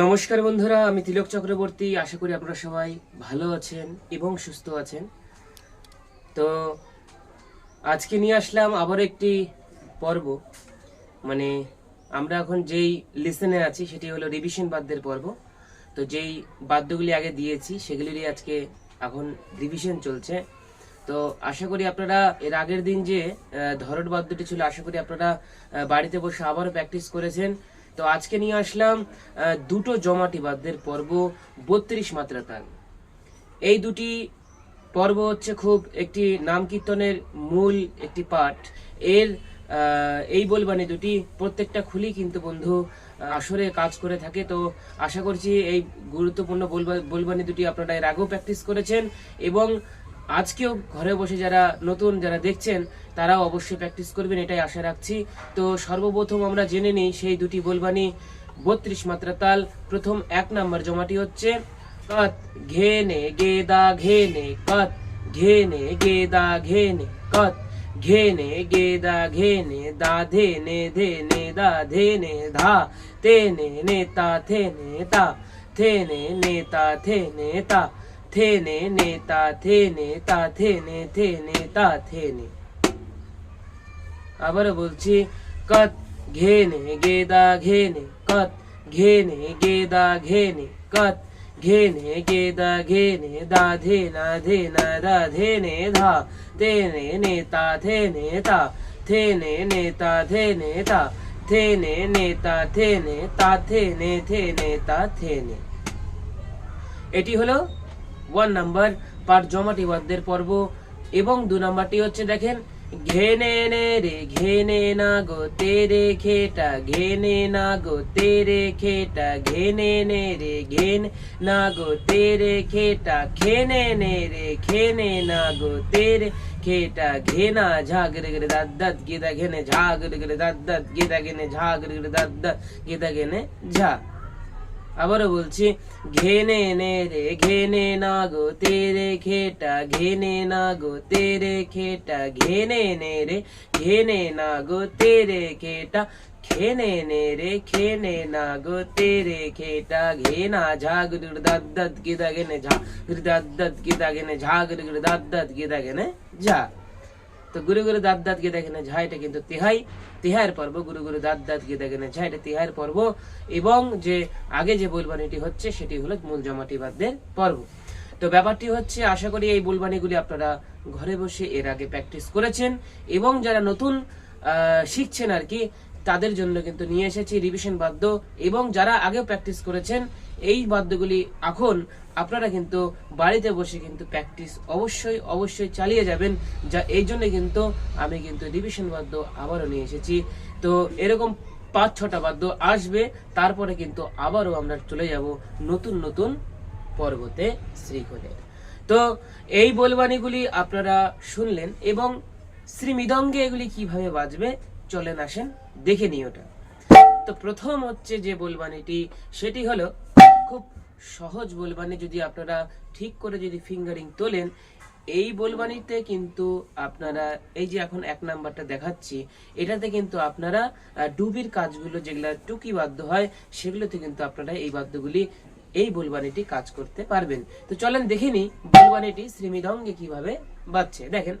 নমস্কার বন্ধুরা, আমি তিলক চক্রবর্তী। আশা করি আপনারা সবাই ভালো আছেন এবং সুস্থ আছেন। তো আজকে নিয়ে আসলাম আবার একটি পর্ব। মানে আমরা এখন যেই লিসেনে আছি সেটি হলো রিভিশন বাদ্যের পর্ব। তো যেই বাদ্যগুলি আগে দিয়েছি সেগুলিরই আজকে এখন রিভিশন চলছে। তো আশা করি আপনারা এর আগের দিন যে ধরট বাদ্যটি ছিল, আশা করি আপনারা বাড়িতে বসে আবারও প্র্যাকটিস করেছেন। তো আজকে নিয়ে আসলাম দুটো জমাটি বাদ্যের পর্ব, বত্রিশ মাত্রা তাল। এই দুটি পর্ব হচ্ছে খুব একটি নাম কীর্তনের মূল একটি পাঠ। এর এই বলবানি দুটি প্রত্যেকটা খুলি কিন্তু বন্ধু আসরে কাজ করে থাকে। তো আশা করছি এই গুরুত্বপূর্ণ বলবা- বলবানি দুটি আপনারা এর আগেও প্র্যাকটিস করেছেন এবং আজকেও ঘরে বসে যারা নতুন, যারা দেখছেন, তারাও অবশ্যই প্র্যাকটিস করবেন, এটাই আশা রাখছি। তো সর্বপ্রথম আমরা জেনে নিই সেই দুটি বলবানি বত্রিশ মাত্রা তাল, প্রথম এক নাম্বার জমাটি হচ্ছে, কত ঘেনে ঘে নে, কত, ঘে নে, গে দা, ঘে নে, কত, ঘে নে, গে দা, ঘে নে, দা, ধে নে ধে নে, দা, ধে নে, ধা তেনে নেতা থেনে তা নেতা থেনে তা থেনে নেতা থেনে তা থেনে থেনে তা থেনে আবারও বলছি, কত ঘেনে গেদা ঘেনে কত ঘেনে গেদা ঘেনে কত ঘেনে গেদা ঘেনে দা ধেনা ধেনা দা ধেনে ধা তেনে নেতা থেনে তা থেনে নেতা থেনে তা থেনে নেতা থেনে তা থেনে থেনে তা থেনে এটি হলো ওয়ান নাম্বার পাঠ জমাটি বাদ্যের পর্ব এবং দু নাম্বারটি হচ্ছে দেখেন ঘেনে নে রে ঘেনে না গো তেরে খেটা ঘেনে না গো তেরে খেটা ঘেনে নে রে ঘেন না গো তেরে খেটা খেনে নে রে খেনে না গো তেরে খেটা ঘেনা ঝাগরে গরে দাদ দাদ গেদা ঘেনে ঝাগরে গরে দাদ দাদ গেদা ঘেনে ঝাগরে গরে দাদ দাদ গেদা ঘেনে ঝা আবারও বলছি ঘেনে নে রে ঘেনে না গো তেরে খেটা ঘেনে না গো তেরে খেটা ঘেনে নে রে ঘেনে না গো তেরে খেটা খেনে নে রে খেনে না গো তেরে খেটা ঘেনা ঝাগ দাদ দাদ গিদা গেনে ঝা দাদ দাদ গিদা গেনে ঝাগ দাদ দাদ গিদা গেনে ঝা তো গুরু গুরু দাঁত দাঁত গিয়ে দেখেন ঝা এটা কিন্তু তিহাই। তিহাইয়ের পর্ব, গুরু গুরু দাঁত দাঁত গিয়ে দেখেন ঝা এটা তিহাইয়ের পর্ব। এবং যে আগে যে বুলবানিটি হচ্ছে, সেটি হলো মূল জমাটি বাদ্যের পর্ব। তো ব্যাপারটি হচ্ছে, আশা করি এই বুলবানিগুলি আপনারা ঘরে বসে এর আগে প্র্যাকটিস করেছেন এবং যারা নতুন শিখছেন আর কি, তাদের জন্য কিন্তু নিয়ে এসেছি রিভিশন বাদ্য। এবং যারা আগেও প্র্যাকটিস করেছেন, এই বাদ্যগুলি এখন আপনারা কিন্তু বাড়িতে বসে কিন্তু প্র্যাকটিস অবশ্যই অবশ্যই চালিয়ে যাবেন। যা এই জন্য কিন্তু আমি কিন্তু রিভিশন বাদ্য আবারও নিয়ে এসেছি। তো এরকম পাঁচ, ছটা বাদ্য আসবে, তারপরে কিন্তু আবারও আমরা চলে যাব নতুন নতুন পর্বতে শ্রীকোলের তো এই বলবানিগুলি আপনারা শুনলেন এবং শ্রী মৃদঙ্গে এগুলি কীভাবে বাজবে চলেন আসেন, দেখে নিই ওটা। তো প্রথম হচ্ছে যে বলবানিটি সেটি হলো খুব সহজ বলবানি যদি আপনারা ঠিক করে যদি ফিঙ্গারিং তোলেন, এই বলবানিতে কিন্তু আপনারা, এই যে এখন এক নাম্বারটা দেখাচ্ছি, এটাতে কিন্তু আপনারা ডুবির কাজগুলো যেগুলো টুকি বাদ্য হয়, সেগুলোতে কিন্তু আপনারা এই বাদ্যগুলি, এই বলবানিটি কাজ করতে পারবেন। তো চলেন দেখিনি বলবানিটি শ্রীমৃদঙ্গে কীভাবে বাজছে। দেখেন।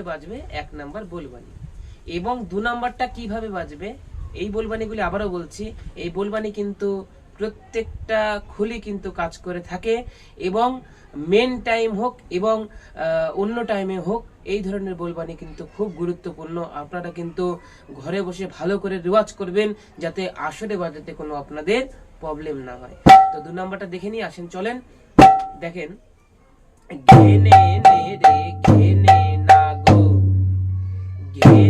ভরে বাজবে? এক নাম্বার বলবানি এবং দু নাম্বারটা কীভাবে বাজবে? এই বলবানিগুলি আবারও বলছি, এই বলবানি কিন্তু প্রত্যেকটা খুলি কিন্তু কাজ করে থাকে এবং মেন টাইম হোক এবং অন্য টাইমে হোক, এই ধরনের বলবানি কিন্তু খুব গুরুত্বপূর্ণ। আপনারা কিন্তু ঘরে বসে ভালো করে রেওয়াজ করবেন যাতে আসরে বাজাতে কোনো আপনাদের প্রবলেম না হয়। তো দু নাম্বারটা দেখে নিয়ে আসেন, চলেন। দেখেন। ঘেনে নে রে, ঘেনে ঘেনে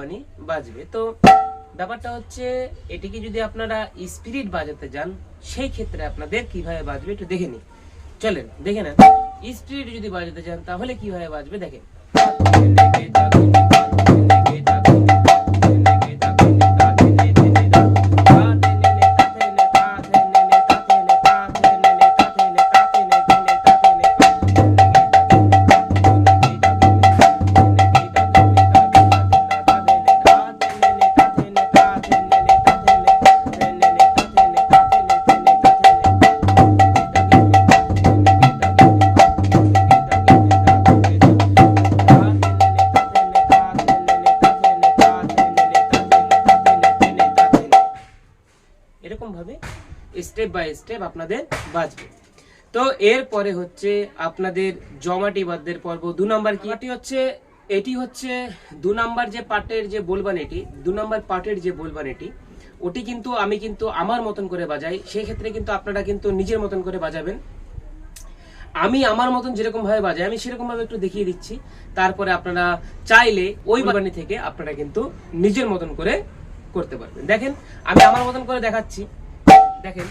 দুটি বাজবে। তো ব্যাপারটা হচ্ছে, এটিকে যদি আপনারা স্পিরিট বাজাতে যান, সেই ক্ষেত্রে আপনাদের কীভাবে বাজবে একটু দেখে নিন চলেন, দেখে না স্পিরিট যদি বাজাতে যান, তাহলে কীভাবে বাজবে? দেখেন স্টেপ আপনাদের বাজবে তো এরপরে হচ্ছে আপনাদের জমাটি বাদ্যের পর্ব। দু নাম্বার কি? এটি হচ্ছে এটি হচ্ছে দু নাম্বার যে পার্টের যে বলবান এটি, দু নাম্বার পার্টের যে বলবান এটি, ওটি কিন্তু আমি কিন্তু আমার মতন করে বাজাই। সেই ক্ষেত্রে কিন্তু আপনারা কিন্তু নিজের মতন করে বাজাবেন। আমি আমার মতন যেরকম ভাবে বাজাই, আমি সেরকম ভাবে একটু দেখিয়ে দিচ্ছি। তারপরে আপনারা চাইলে ওই বাগানি থেকে আপনারা কিন্তু নিজের মতন করে করতে পারবেন। দেখেন, আমি আমার মতন করে দেখাচ্ছি। দেখেন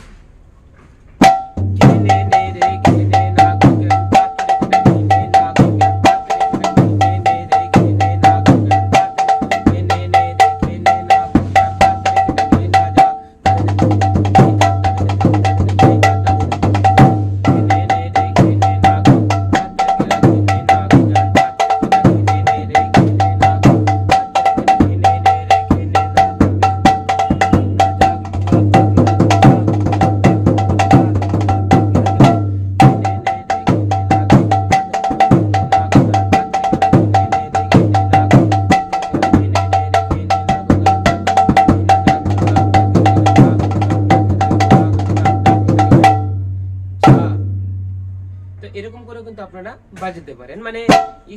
আপনারা বাজাতে পারেন। মানে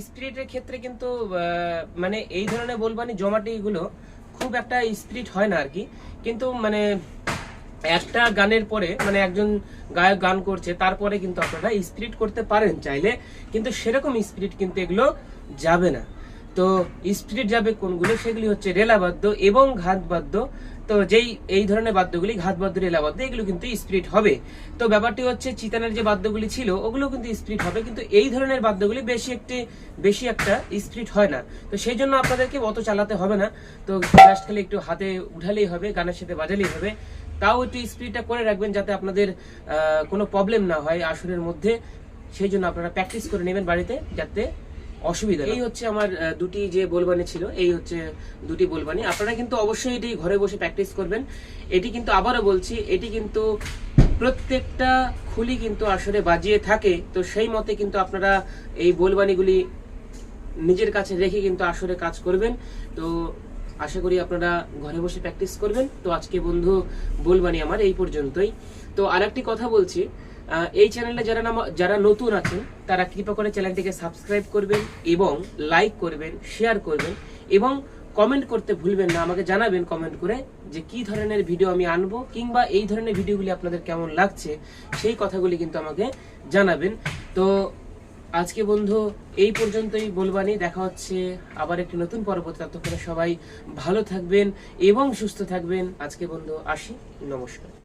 স্পিরিটের ক্ষেত্রে কিন্তু মানে এই ধরনের বলবানি জমাটি গুলো খুব একটা স্পিরিট হয় না আর কি কিন্তু মানে একটা গানের পরে মানে একজন গায়ক গান করছে, তারপরে কিন্তু আপনারা স্পিরিট করতে পারেন চাইলে। কিন্তু সেরকম স্পিরিট কিন্তু এগুলো যাবে না। তো স্পিরিট যাবে কোনগুলো? সেগুলি হচ্ছে রেলাবাদ্য এবং ঘাতবাদ্য তো যেই, এই ধরনের বাদ্যগুলি ঘাতবাদ্য রেলাবাদ্য এগুলো কিন্তু স্পিরিট হবে। তো ব্যাপারটি হচ্ছে, চিতানের যে বাদ্যগুলি ছিল ওগুলো কিন্তু স্পিরিট হবে, কিন্তু এই ধরনের বাদ্যগুলি বেশি একটি, বেশি একটা স্পিরিট হয় না। তো সেই জন্য আপনাদেরকে অত চালাতে হবে না। তো জাস্ট খালি একটু হাতে উঠালেই হবে, গানের সাথে বাজালেই হবে। তাও একটু স্পিডটা করে রাখবেন যাতে আপনাদের কোনো প্রবলেম না হয় আসরের মধ্যে। সেই জন্য আপনারা প্র্যাকটিস করে নেবেন বাড়িতে, যাতে অসুবিধা এই হচ্ছে আমার দুটি যে বলবানি ছিল এই হচ্ছে দুটি বলবানি। আপনারা কিন্তু অবশ্যই এটি ঘরে বসে প্র্যাকটিস করবেন। এটি কিন্তু আবারও বলছি এটি কিন্তু প্রত্যেকটা খুলি কিন্তু আসলে বাজিয়ে থাকে। তো সেই মতে কিন্তু আপনারা এই বলবানিগুলি নিজের কাছে রেখে কিন্তু আসরে কাজ করবেন। তো আশা করি আপনারা ঘরে বসে প্র্যাকটিস করবেন। তো আজকে বন্ধু বলবানি আমার এই পর্যন্তই। তো আরেকটি কথা বলছি এই চ্যানেলে যারা যারা নতুন আছেন, তারা কৃপা করে চ্যানেলটিকে সাবস্ক্রাইব করবেন এবং লাইক করবেন শেয়ার করবেন এবং কমেন্ট করতে ভুলবেন না। আমাকে জানাবেন কমেন্ট করে যে কি ধরনের ভিডিও আমি আনব কিংবা এই ধরনের ভিডিওগুলি আপনাদের কেমন লাগছে, সেই কথাগুলি কিন্তু আমাকে জানাবেন। তো আজকে বন্ধু, এই পর্যন্তই বলবানি দেখা হচ্ছে আবার একটি নতুন পর্বত। ততক্ষণে সবাই ভালো থাকবেন এবং সুস্থ থাকবেন। আজকে বন্ধু আসি। নমস্কার।